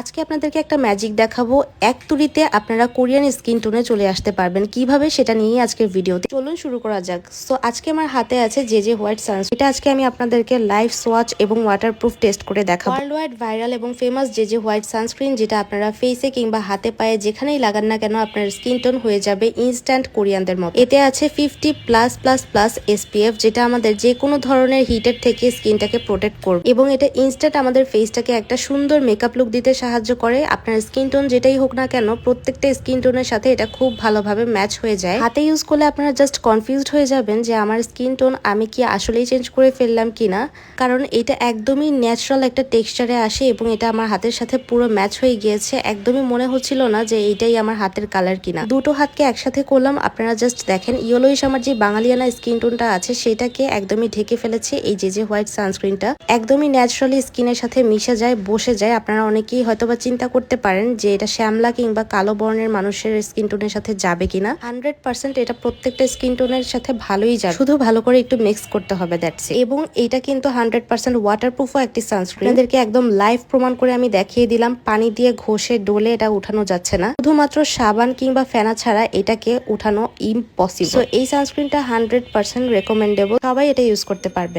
আজকে আপনাদেরকে একটা ম্যাজিক দেখাবো। এক তুড়িতে আপনারা কোরিয়ান স্কিন টোনে চলে আসতে পারবেন। কীভাবে সেটা নিয়েই আজকের ভিডিওতে চলুন শুরু করা যাক। সো আজকে আমার হাতে আছে যে যে হোয়াইট সানস এটা আজকে আমি আপনাদেরকে লাইভ সোয়াচ এবং ওয়াটারপ্রুফ টেস্ট করে দেখাবো। ওয়ার্ল্ড ওয়াইড ভাইরাল এবং ফেমাস যে যে হোয়াইট সানস্ক্রিন যেটা আপনারা ফেসে কিংবা হাতে পায়ে যেখানেই লাগান না কেন, আপনার স্কিন টোন হয়ে যাবে ইনস্ট্যান্ট কোরিয়ানদের মতো। এতে আছে fifty plus plus plus SPF যেটা আমাদের যে কোনো ধরনের হিটের থেকে স্কিনটাকে প্রোটেক্ট করবে। এবং এটা ইনস্ট্যান্ট আমাদের ফেসটাকে একটা সুন্দর মেকআপ লুক দিতে সাহায্য করে। আপনার স্কিন টোন যেটাই হোক না কেন, প্রত্যেকটা স্কিন টোনের সাথে এটা খুব ভালোভাবে ম্যাচ হয়ে যায়। হাতে ইউজ করলে আপনারা জাস্ট কনফিউজড হয়ে যাবেন যে আমার স্কিন টোন আমি কি আসলেই চেঞ্জ করে ফেললাম কিনা। কারণ এটা একদমই ন্যাচারাল একটা টেক্সচারে আসে এবং এটা আমার হাতের সাথে পুরো ম্যাচ হয়ে গিয়েছে। একদমই মনে হচ্ছিল না যে এইটাই আমার হাতের কালার কিনা। দুটো হাতকে একসাথে করলাম, আপনারা জাস্ট দেখেন, ইয়েলোইশ আমার যে বাঙালিয়ানা স্কিন টোনটা আছে, সেটাকে একদমই ঢেকে ফেলেছে এই যে যে হোয়াইট সানস্ক্রিনটা একদমই ন্যাচারালি স্কিনের সাথে মিশে যায়, বসে যায়। আপনারা অনেকেই হয়তোবা চিন্তা করতে পারেন যে এটা শ্যামলা কিংবা কালো বর্ণের মানুষের স্কিন টোনের সাথে যাবে কিনা। হান্ড্রেড পার্সেন্ট এটা প্রত্যেকটা স্কিন টোনের সাথে ভালোই যাবে। শুধু ভালো করে একটু মিক্স করতে হবে দ্যাটস এবং এটা কিন্তু হান্ড্রেড পার্সেন্ট ওয়াটার ওয়াটারপ্রুফও একটি সানস্ক্রিন এদেরকে একদম লাইভ প্রমাণ করে আমি দেখিয়ে দিলাম, পানি দিয়ে ঘষে ডোলে এটা উঠানো যাচ্ছে না। শুধুমাত্র সাবান কিংবা ফেনা ছাড়া এটাকে উঠানো ইম্পসিবল এই সানস্ক্রিনটা হান্ড্রেড পার্সেন্ট রেকমেন্ডেবল সবাই এটা ইউজ করতে পারবে